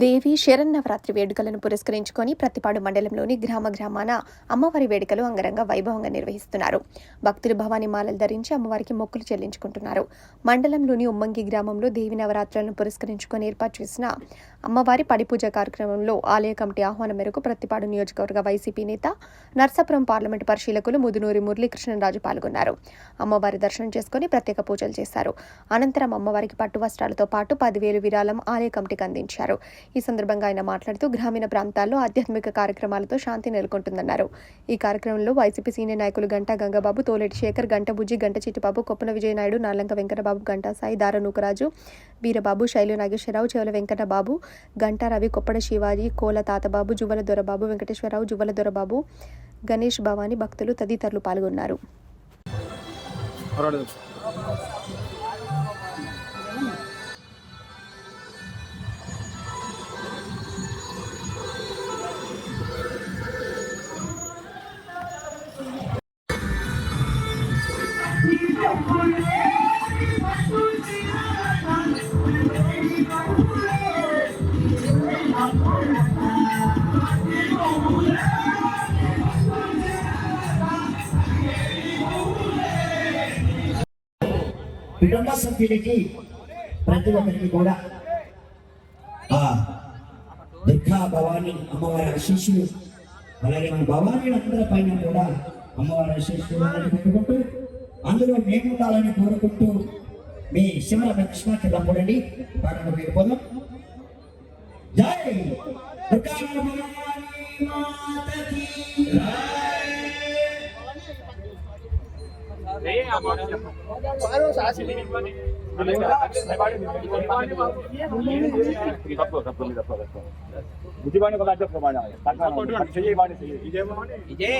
దేవి శరన్నవరాత్రి వేడుకలను పురస్కరించుకొని ప్రతిపాడు మండలంలోని గ్రామ గ్రామాన అమ్మవారి వేడుకలు అంగరంగ వైభవంగా నిర్వహిస్తున్నారు. భక్తులు భవానీ మాలలు ధరించి అమ్మవారికి మొక్కులు చెల్లించుకుంటున్నారు. మండలంలోని ఉమ్మంగి గ్రామంలో దేవి నవరాత్రులను పురస్కరించుకొని ఏర్పాటు చేసిన అమ్మవారి పడిపూజ కార్యక్రమంలో ఆలయ కమిటీ ఆహ్వానం మేరకు ప్రతిపాడు నియోజకవర్గ వైసీపీ నేత నర్సాపురం పార్లమెంటు పరిశీలకులు ముదునూరి మురళీకృష్ణరాజు పాల్గొన్నారు. అమ్మవారి దర్శనం చేసుకుని ప్రత్యేక పూజలు చేశారు. అనంతరం అమ్మవారికి పట్టు వస్త్రాలతో పాటు పదివేలు విరాళం ఆలయ కమిటీకి అందించారు. ఈ సందర్భంగా ఆయన మాట్లాడుతూ గ్రామీణ ప్రాంతాల్లో ఆధ్యాత్మిక కార్యక్రమాలతో శాంతి నెలకొంటుందన్నారు. ఈ కార్యక్రమంలో వైసీపీ సీనియర్ నాయకులు గంటా గంగబాబు తోలేటి శేఖర్ గంట బుజ్జి గంట చిట్టిబాబు కొప్పన విజయనాయుడు నాలంక వెంకటబాబు గంటా సాయి దార నూకరాజు వీరబాబు శైలు నాగేశ్వరరావు చెవుల వెంకటబాబు గంటా రవి కొప్పడ శివాజీ కోల తాతబాబు జువల దొరబాబు వెంకటేశ్వరరావు జువల దొరబాబు గణేష్ భవానీ భక్తులు తదితరులు పాల్గొన్నారు. కుటుంబ సభ్యునికి ప్రతి ఒక్కరికి కూడా ఆ దుర్గా భవాని అమ్మవారి ఆశీస్సులు అలాగే మన భవాని అందరి పైన కూడా అమ్మవారి ఆశీస్సులు పెట్టుకుంటూ అందులో మేము ఉండాలని కోరుకుంటూ మీ శివర లక్ష్మణకి తమ్ముడండి పాటలు వెళ్ళిపోదాం జై దుర్గా భవాని మాతకి. బుద్ధివాణి కూడా ప్రమాణ చెయ్యి విజయవాణి విజయ